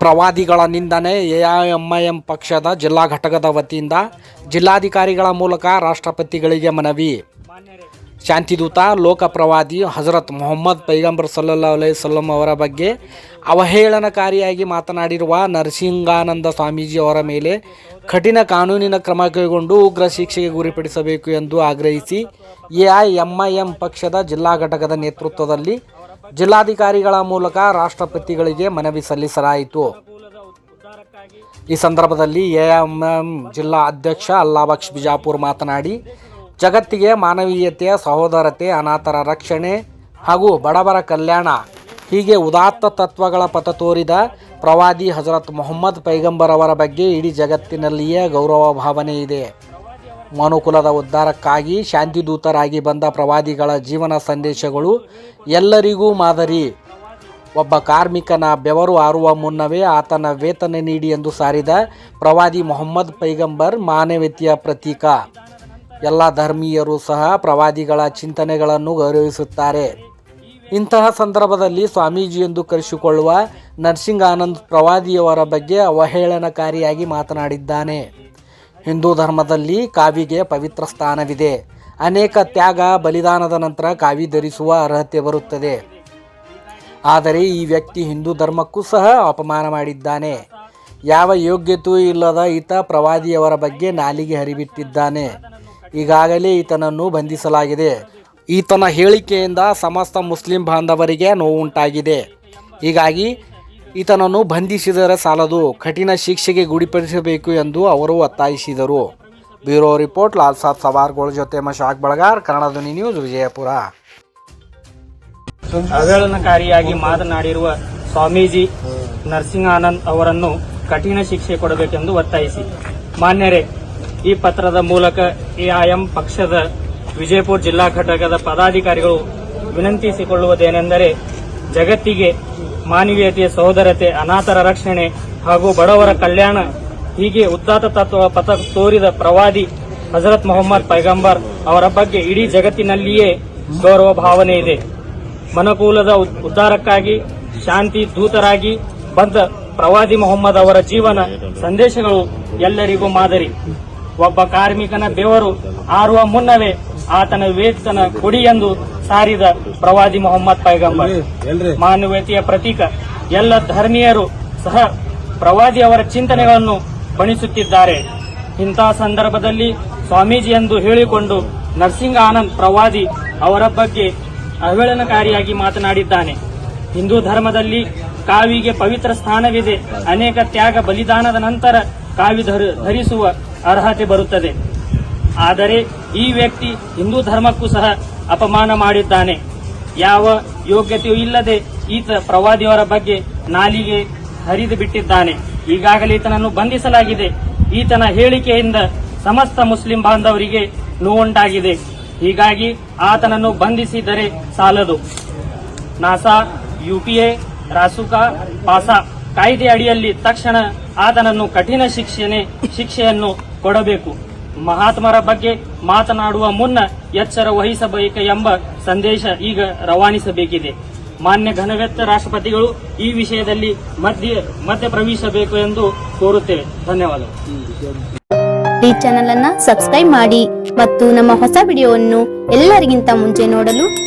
ಪ್ರವಾದಿಗಳ ನಿಂದನೆ ಎಐಎಂಐಎಂ ಪಕ್ಷದ ಜಿಲ್ಲಾ ಘಟಕದ ವತಿಯಿಂದ ಜಿಲ್ಲಾಧಿಕಾರಿಗಳ ಮೂಲಕ ರಾಷ್ಟ್ರಪತಿಗಳಿಗೆ ಮನವಿ. ಶಾಂತಿದೂತ ಲೋಕಪ್ರವಾದಿ ಹಜರತ್ ಮೊಹಮ್ಮದ್ ಪೈಗಂಬರ್ ಸಲ್ಲಾ ಸಲಂ ಅವರ ಬಗ್ಗೆ ಅವಹೇಳನಕಾರಿಯಾಗಿ ಮಾತನಾಡಿರುವ ನರಸಿಂಗಾನಂದ ಸ್ವಾಮೀಜಿ ಅವರ ಮೇಲೆ ಕಠಿಣ ಕಾನೂನಿನ ಕ್ರಮ ಕೈಗೊಂಡು ಉಗ್ರ ಶಿಕ್ಷೆಗೆ ಗುರಿಪಡಿಸಬೇಕು ಎಂದು ಆಗ್ರಹಿಸಿ ಎಐಎಂಐಎಂ ಪಕ್ಷದ ಜಿಲ್ಲಾ ಘಟಕದ ನೇತೃತ್ವದಲ್ಲಿ ಜಿಲ್ಲಾಧಿಕಾರಿಗಳ ಮೂಲಕ ರಾಷ್ಟ್ರಪತಿಗಳಿಗೆ ಮನವಿ ಸಲ್ಲಿಸಲಾಯಿತು. ಈ ಸಂದರ್ಭದಲ್ಲಿ ಎಎಂಎಂ ಜಿಲ್ಲಾ ಅಧ್ಯಕ್ಷ ಅಲ್ಲಾಬಕ್ಷ್ ಬಿಜಾಪುರ್ ಮಾತನಾಡಿ, ಜಗತ್ತಿಗೆ ಮಾನವೀಯತೆಯ ಸಹೋದರತೆ, ಅನಾಥರ ರಕ್ಷಣೆ ಹಾಗೂ ಬಡವರ ಕಲ್ಯಾಣ, ಹೀಗೆ ಉದಾತ್ತ ತತ್ವಗಳ ಪಥ ತೋರಿದ ಪ್ರವಾದಿ ಹಜರತ್ ಮೊಹಮ್ಮದ್ ಪೈಗಂಬರ್ ಅವರ ಬಗ್ಗೆ ಇಡೀ ಜಗತ್ತಿನಲ್ಲಿಯೇ ಗೌರವ ಭಾವನೆ ಇದೆ. ಮನುಕುಲದ ಉದ್ಧಾರಕ್ಕಾಗಿ ಶಾಂತಿದೂತರಾಗಿ ಬಂದ ಪ್ರವಾದಿಗಳ ಜೀವನ ಸಂದೇಶಗಳು ಎಲ್ಲರಿಗೂ ಮಾದರಿ. ಒಬ್ಬ ಕಾರ್ಮಿಕನ ಬೆವರು ಆರುವ ಮುನ್ನವೇ ಆತನ ವೇತನ ನೀಡಿ ಎಂದು ಸಾರಿದ ಪ್ರವಾದಿ ಮೊಹಮ್ಮದ್ ಪೈಗಂಬರ್ ಮಾನವೀಯತೆಯ ಪ್ರತೀಕ. ಎಲ್ಲ ಧರ್ಮೀಯರು ಸಹ ಪ್ರವಾದಿಗಳ ಚಿಂತನೆಗಳನ್ನು ಗೌರವಿಸುತ್ತಾರೆ. ಇಂತಹ ಸಂದರ್ಭದಲ್ಲಿ ಸ್ವಾಮೀಜಿ ಎಂದು ಕರೆಸಿಕೊಳ್ಳುವ ನರ್ಸಿಂಗಾನಂದ್ ಪ್ರವಾದಿಯವರ ಬಗ್ಗೆ ಅವಹೇಳನಕಾರಿಯಾಗಿ ಮಾತನಾಡಿದ್ದಾನೆ. ಹಿಂದೂ ಧರ್ಮದಲ್ಲಿ ಕಾವಿಗೆ ಪವಿತ್ರ ಸ್ಥಾನವಿದೆ. ಅನೇಕ ತ್ಯಾಗ, ಬಲಿದಾನದ ನಂತರ ಕಾವಿ ಧರಿಸುವ ಅರ್ಹತೆ ಬರುತ್ತದೆ. ಆದರೆ ಈ ವ್ಯಕ್ತಿ ಹಿಂದೂ ಧರ್ಮಕ್ಕೂ ಸಹ ಅಪಮಾನ ಮಾಡಿದ್ದಾನೆ. ಯಾವ ಯೋಗ್ಯತೆಯೂ ಇಲ್ಲದ ಈತ ಪ್ರವಾದಿಯವರ ಬಗ್ಗೆ ನಾಲಿಗೆ ಹರಿಬಿಟ್ಟಿದ್ದಾನೆ. ಈಗಾಗಲೇ ಈತನನ್ನು ಬಂಧಿಸಲಾಗಿದೆ. ಈತನ ಹೇಳಿಕೆಯಿಂದ ಸಮಸ್ತ ಮುಸ್ಲಿಂ ಬಾಂಧವರಿಗೆ ನೋವುಂಟಾಗಿದೆ. ಹೀಗಾಗಿ ಈತನನ್ನು ಬಂಧಿಸಿದರೆ ಸಾಲದು. ಕಠಿಣ ಶಿಕ್ಷೆಗೆ ಗುಡಿಪಡಿಸಬೇಕು ಎಂದು ಅವರು ಒತ್ತಾಯಿಸಿದರು. ಬ್ಯೂರೋ ರಿಪೋರ್ಟ್, ಲಾಲ್ ಸಾಬ್ ಸವಾರ್ಗಳ ಜೊತೆ ಮಶಾಕ್ ಬಳಗಾರ್, ಕನ್ನಡ ಧ್ವನಿ ನ್ಯೂಸ್, ವಿಜಯಪುರ. ಅವಹೇಳನಕಾರಿಯಾಗಿ ಮಾತನಾಡಿರುವ ಸ್ವಾಮೀಜಿ ನರಸಿಂಹಾನಂದ್ ಅವರನ್ನು ಕಠಿಣ ಶಿಕ್ಷೆ ಕೊಡಬೇಕೆಂದು ಒತ್ತಾಯಿಸಿ. ಮಾನ್ಯರೇ, ಈ ಪತ್ರದ ಮೂಲಕ ಎಐಎಂ ಪಕ್ಷದ ವಿಜಯಪುರ ಜಿಲ್ಲಾ ಘಟಕದ ಪದಾಧಿಕಾರಿಗಳು ವಿನಂತಿಸಿಕೊಳ್ಳುವುದೇನೆಂದರೆ ಜಗತ್ತಿಗೆ ಮಾನವೀಯತೆಯ ಸಹೋದರತೆ, ಅನಾಥರ ರಕ್ಷಣೆ ಹಾಗೂ ಬಡವರ ಕಲ್ಯಾಣ, ಹೀಗೆ ಉದ್ದಾತ ತತ್ವ ಪಥ ತೋರಿದ ಪ್ರವಾದಿ ಹಜರತ್ ಮೊಹಮ್ಮದ್ ಪೈಗಂಬರ್ ಅವರ ಬಗ್ಗೆ ಇಡೀ ಜಗತ್ತಿನಲ್ಲಿಯೇ ಗೌರವ ಭಾವನೆ ಇದೆ. ಮನಕೂಲದ ಉದ್ಧಾರಕ್ಕಾಗಿ, ಶಾಂತಿ ದೂತರಾಗಿ ಬಂದ ಪ್ರವಾದಿ ಮೊಹಮ್ಮದ್ ಅವರ ಜೀವನ ಸಂದೇಶಗಳು ಎಲ್ಲರಿಗೂ ಮಾದರಿ. ಒಬ್ಬ ಕಾರ್ಮಿಕನ ದೇವರು ಆರುವ ಮುನ್ನವೇ ಆತನ ವೇತನ ಕೊಡಿ ಎಂದು ಸಾರಿದ ಪ್ರವಾದಿ ಮೊಹಮ್ಮದ್ ಪೈಗಂಬರ್. ಮಾನವೀಯತೆಯ ಪ್ರತೀಕ. ಎಲ್ಲ ಧರ್ಮೀಯರು ಸಹ ಪ್ರವಾದಿ ಅವರ ಚಿಂತನೆಗಳನ್ನು ಬಣಿಸುತ್ತಿದ್ದಾರೆ. ಇಂತಹ ಸಂದರ್ಭದಲ್ಲಿ ಸ್ವಾಮೀಜಿ ಎಂದು ಹೇಳಿಕೊಂಡು ನರಸಿಂಗ ಆನಂದ್ ಪ್ರವಾದಿ ಅವರ ಬಗ್ಗೆ ಅವಹೇಳನಕಾರಿಯಾಗಿ ಮಾತನಾಡಿದ್ದಾನೆ. ಹಿಂದೂ ಧರ್ಮದಲ್ಲಿ ಕಾವಿಗೆ ಪವಿತ್ರ ಸ್ಥಾನವಿದೆ. ಅನೇಕ ತ್ಯಾಗ ಬಲಿದಾನದ ನಂತರ ಕಾವಿ ಧರ- ಧರಿಸುವ ಅರ್ಹತೆ ಬರುತ್ತದೆ. ಆದರೆ ಈ ವ್ಯಕ್ತಿ ಹಿಂದೂ ಧರ್ಮಕ್ಕೂ ಸಹ ಅಪಮಾನ ಮಾಡಿದ್ದಾನೆ. ಯಾವ ಯೋಗ್ಯತೆಯೂ ಇಲ್ಲದೆ ಈತ ಪ್ರವಾದಿಯವರ ಬಗ್ಗೆ ನಾಲಿಗೆ ಹರಿದು ಬಿಟ್ಟಿದ್ದಾನೆ. ಈಗಾಗಲೇ ಈತನನ್ನು ಬಂಧಿಸಲಾಗಿದೆ. ಈತನ ಹೇಳಿಕೆಯಿಂದ ಸಮಸ್ತ ಮುಸ್ಲಿಂ ಬಾಂಧವರಿಗೆ ನೋವುಂಟಾಗಿದೆ. ಹೀಗಾಗಿ ಆತನನ್ನು ಬಂಧಿಸಿದರೆ ಸಾಲದು. ನಾಸಾ, ಯುಪಿಎ, ರಾಸುಕಾ, ಪಾಸಾ ಕಾಯ್ದೆ ಅಡಿಯಲ್ಲಿ ತಕ್ಷಣ ಆತನನ್ನು ಕಠಿಣ ಶಿಕ್ಷೆ ಶಿಕ್ಷೆಯನ್ನು ಕೊಡಬೇಕು. ಮಹಾತ್ಮರ ಬಗ್ಗೆ ಮಾತನಾಡುವ ಮುನ್ನ ಎಚ್ಚರ ವಹಿಸಬೇಕು ಎಂಬ ಸಂದೇಶ ಈಗ ರವಾನಿಸಬೇಕಿದೆ. ಮಾನ್ಯ ಘನವೆತ್ತ ರಾಷ್ಟ್ರಪತಿಗಳು ಈ ವಿಷಯದಲ್ಲಿ ಮಧ್ಯ ಮಧ್ಯ ಪ್ರವೇಶಿಸಬೇಕು ಎಂದು ಕೋರುತ್ತೇವೆ. ಧನ್ಯವಾದಗಳು. ಈ ಚಾನೆಲ್ ಅನ್ನ ಸಬ್ಸ್ಕ್ರೈಬ್ ಮಾಡಿ ಮತ್ತು ನಮ್ಮ ಹೊಸ ವಿಡಿಯೋವನ್ನು ಎಲ್ಲರಿಗಿಂತ ಮುಂಚೆ ನೋಡಲು